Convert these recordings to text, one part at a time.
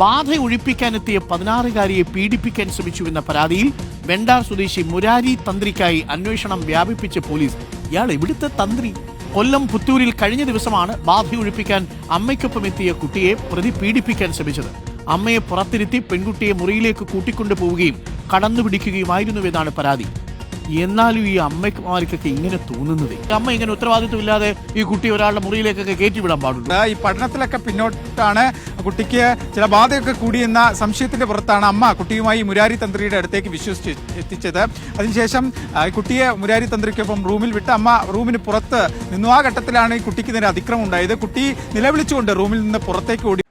ബാധ ഒഴിപ്പിക്കാനെത്തിയ പതിനാറുകാരിയെ പീഡിപ്പിക്കാൻ ശ്രമിച്ചുവെന്ന പരാതിയിൽ വെണ്ടാർ സ്വദേശി മുരാരി തന്ത്രിക്കായി അന്വേഷണം വ്യാപിപ്പിച്ച പോലീസ് ഇയാൾ എവിടുത്തെ തന്ത്രി? കൊല്ലം പുത്തൂരിൽ കഴിഞ്ഞ ദിവസമാണ് ബാധ ഒഴിപ്പിക്കാൻ അമ്മയ്ക്കൊപ്പം എത്തിയ കുട്ടിയെ പ്രതി പീഡിപ്പിക്കാൻ ശ്രമിച്ചത്. അമ്മയെ പുറത്തിരുത്തി പെൺകുട്ടിയെ മുറിയിലേക്ക് കൂട്ടിക്കൊണ്ടു പോവുകയും കടന്നുപിടിക്കുകയുമായിരുന്നുവെന്നാണ് പരാതി. എന്നാലും ഈ അമ്മമാർക്കൊക്കെ ഇങ്ങനെ തോന്നുന്നത്. അമ്മ ഇങ്ങനെ ഉത്തരവാദിത്വം ഇല്ലാതെ ഈ കുട്ടി ഒരാളുടെ മുറിയിലേക്കൊക്കെ കയറ്റിവിടാൻ പാടുള്ളൂ. ഈ പഠനത്തിലൊക്കെ പിന്നോട്ടാണ് കുട്ടിക്ക് ചില ബാധയൊക്കെ കൂടിയെന്ന സംശയത്തിന്റെ പുറത്താണ് അമ്മ കുട്ടിയുമായി മുരാരി തന്ത്രിയുടെ അടുത്തേക്ക് വിശ്വസിച്ച് എത്തിച്ചത്. അതിനുശേഷം കുട്ടിയെ മുരാരി തന്ത്രിക്കൊപ്പം റൂമിൽ വിട്ട് അമ്മ റൂമിന് പുറത്ത് നിന്നു. ആ ഘട്ടത്തിലാണ് ഈ കുട്ടിക്ക് നേരെ അതിക്രമം ഉണ്ടായത്. കുട്ടി നിലവിളിച്ചുകൊണ്ട് റൂമിൽ നിന്ന് പുറത്തേക്ക് ഓടി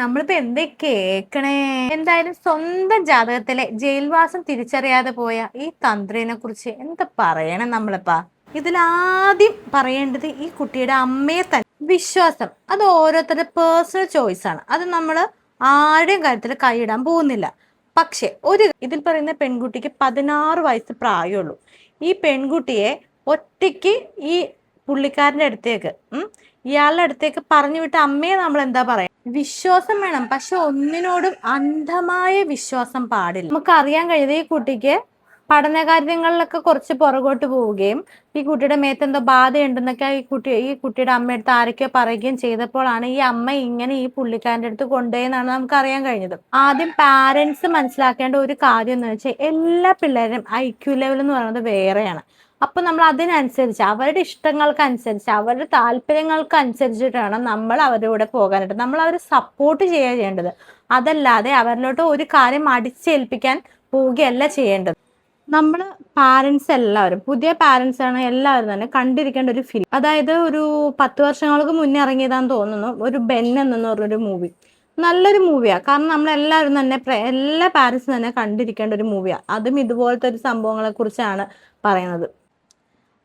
നമ്മളിപ്പോ എന്തേ കേക്കണേ? എന്തായാലും സ്വന്തം ജാതകത്തിലെ ജയിൽവാസം തിരിച്ചറിയാതെ പോയ ഈ തന്ത്രിനെ കുറിച്ച് എന്താ പറയണം നമ്മളിപ്പാ? ഇതിലാദ്യം പറയേണ്ടത് ഈ കുട്ടിയുടെ അമ്മയെ തന്നെ. വിശ്വാസം. അത് ഓരോരുത്തരുടെ പേഴ്സണൽ ചോയ്സ് ആണ്. അത് നമ്മൾ ആരുടെയും കാര്യത്തിൽ കൈയിടാൻ പോകുന്നില്ല. പക്ഷെ ഒരു ഇതിൽ പറയുന്ന പെൺകുട്ടിക്ക് പതിനാറ് വയസ്സ് പ്രായമുള്ളൂ. ഈ പെൺകുട്ടിയെ ഒറ്റയ്ക്ക് ഈ പുള്ളിക്കാരന്റെ അടുത്തേക്ക് ഇയാളുടെ അടുത്തേക്ക് പറഞ്ഞു വിട്ട അമ്മയെ നമ്മൾ എന്താ പറയാ വിശ്വാസം വേണം. പക്ഷെ ഒന്നിനോടും അന്ധമായ വിശ്വാസം പാടില്ല. നമുക്ക് അറിയാൻ കഴിയുന്നത് ഈ കുട്ടിക്ക് പഠനകാര്യങ്ങളിലൊക്കെ കുറച്ച് പുറകോട്ട് പോവുകയും ഈ കുട്ടിയുടെ മേത്ത് എന്തോ ബാധയുണ്ടെന്നൊക്കെ ഈ കുട്ടി ഈ കുട്ടിയുടെ അമ്മയടുത്ത് ആരൊക്കെയോ പറയുകയും ചെയ്തപ്പോഴാണ് ഈ അമ്മ ഇങ്ങനെ ഈ പുള്ളിക്കാരന്റെ അടുത്ത് കൊണ്ടുപോയെന്നാണ് നമുക്ക് അറിയാൻ കഴിഞ്ഞത്. ആദ്യം പാരൻസ് മനസ്സിലാക്കേണ്ട ഒരു കാര്യം എന്ന് വെച്ചാൽ എല്ലാ പിള്ളേരും ഐ ക്യു ലെവൽ എന്ന് പറയുന്നത് വേറെയാണ്. അപ്പൊ നമ്മൾ അതിനനുസരിച്ച് അവരുടെ ഇഷ്ടങ്ങൾക്കനുസരിച്ച് അവരുടെ താല്പര്യങ്ങൾക്ക് അനുസരിച്ചിട്ടാണ് നമ്മൾ അവരുടെ കൂടെ പോകാനായിട്ട് നമ്മൾ അവരെ സപ്പോർട്ട് ചെയ്യുക ചെയ്യേണ്ടത്. അതല്ലാതെ അവരിലോട്ട് ഒരു കാര്യം അടിച്ചേൽപ്പിക്കാൻ പോവുകയല്ല ചെയ്യേണ്ടത്. നമ്മൾ പാരൻസ് എല്ലാവരും പുതിയ പാരൻസ് ആണ് എല്ലാവരും തന്നെ കണ്ടിരിക്കേണ്ട ഒരു ഫിലിം അതായത് ഒരു പത്ത് വർഷങ്ങൾക്ക് മുന്നേ ഇറങ്ങിയതാന്ന് തോന്നുന്നു ഒരു ബെൻ എന്ന് പറഞ്ഞൊരു മൂവി നല്ലൊരു മൂവിയാണ് കാരണം നമ്മൾ എല്ലാവരും തന്നെ എല്ലാ പാരൻസും തന്നെ കണ്ടിരിക്കേണ്ട ഒരു മൂവിയാണ് അതും ഇതുപോലത്തെ ഒരു സംഭവങ്ങളെ കുറിച്ചാണ് പറയുന്നത്.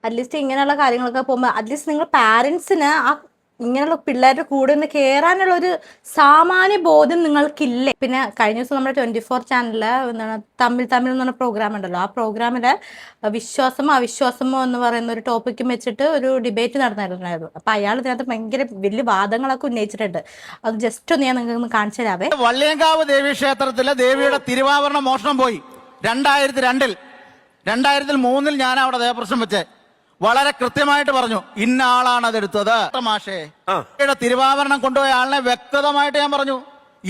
അറ്റ്ലീസ്റ്റ് ഇങ്ങനെയുള്ള കാര്യങ്ങളൊക്കെ പോകുമ്പോൾ അറ്റ്ലീസ്റ്റ് നിങ്ങൾ പാരൻസിന് ആ ഇങ്ങനെയുള്ള പിള്ളേരുടെ കൂടെ നിന്ന് കയറാനുള്ള ഒരു സാമാന്യ ബോധം നിങ്ങൾക്കില്ലേ? പിന്നെ കഴിഞ്ഞ ദിവസം നമ്മുടെ ട്വന്റി ഫോർ ചാനലിൽ എന്താണ് തമ്മിൽ തമ്മിൽ എന്ന് പറഞ്ഞ പ്രോഗ്രാം ഉണ്ടല്ലോ. ആ പ്രോഗ്രാമിൽ വിശ്വാസമോ അവിശ്വാസമോ എന്ന് പറയുന്ന ഒരു ടോപ്പിക്കും വെച്ചിട്ട് ഒരു ഡിബേറ്റ് നടന്നിട്ടുണ്ടായിരുന്നു. അപ്പൊ അയാൾ ഇതിനകത്ത് ഭയങ്കര വലിയ വാദങ്ങളൊക്കെ ഉന്നയിച്ചിട്ടുണ്ട്. അത് ജസ്റ്റ് ഒന്ന് ഞാൻ നിങ്ങൾക്ക് ഒന്ന് കാണിച്ചു തരാവേ. വള്ളിയങ്കാവ് ദേവി ക്ഷേത്രത്തിലെ ദേവിയുടെ തിരുവാഭരണ മോഷണം പോയി. രണ്ടായിരത്തി രണ്ടിൽ. രണ്ടായിരത്തി മൂന്നിൽ ഞാൻ അവിടെ ദേവപ്രശ്നം വെച്ച്. വളരെ കൃത്യമായിട്ട് പറഞ്ഞു ഇന്ന ആളാണ് അതെടുത്തത്. മാഷേ തിരുവാഭരണം കൊണ്ടുപോയ ആളിനെ വ്യക്തമായിട്ട് ഞാൻ പറഞ്ഞു.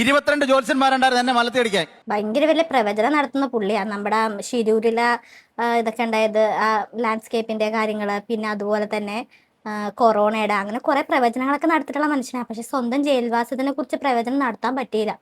ഇരുപത്തിരണ്ട് ജ്യോത്സ്യന്മാരുണ്ടായിരുന്നു എന്നെ മലത്തിയടിക്കാൻ ഭയങ്കര വലിയ പ്രവചനം നടത്തുന്ന പുള്ളിയാണ് നമ്മുടെ ശിരൂരില ഇതൊക്കെ ഉണ്ടായത് ആ ലാൻഡ്സ്കേപ്പിന്റെ കാര്യങ്ങൾ പിന്നെ അതുപോലെ തന്നെ കൊറോണയുടെ അങ്ങനെ കുറെ പ്രവചനങ്ങളൊക്കെ നടത്തിയിട്ടുള്ള മനുഷ്യനാണ് പക്ഷെ സ്വന്തം ജയിൽവാസത്തിനെ കുറിച്ച് പ്രവചനം നടത്താൻ പറ്റിയില്ല.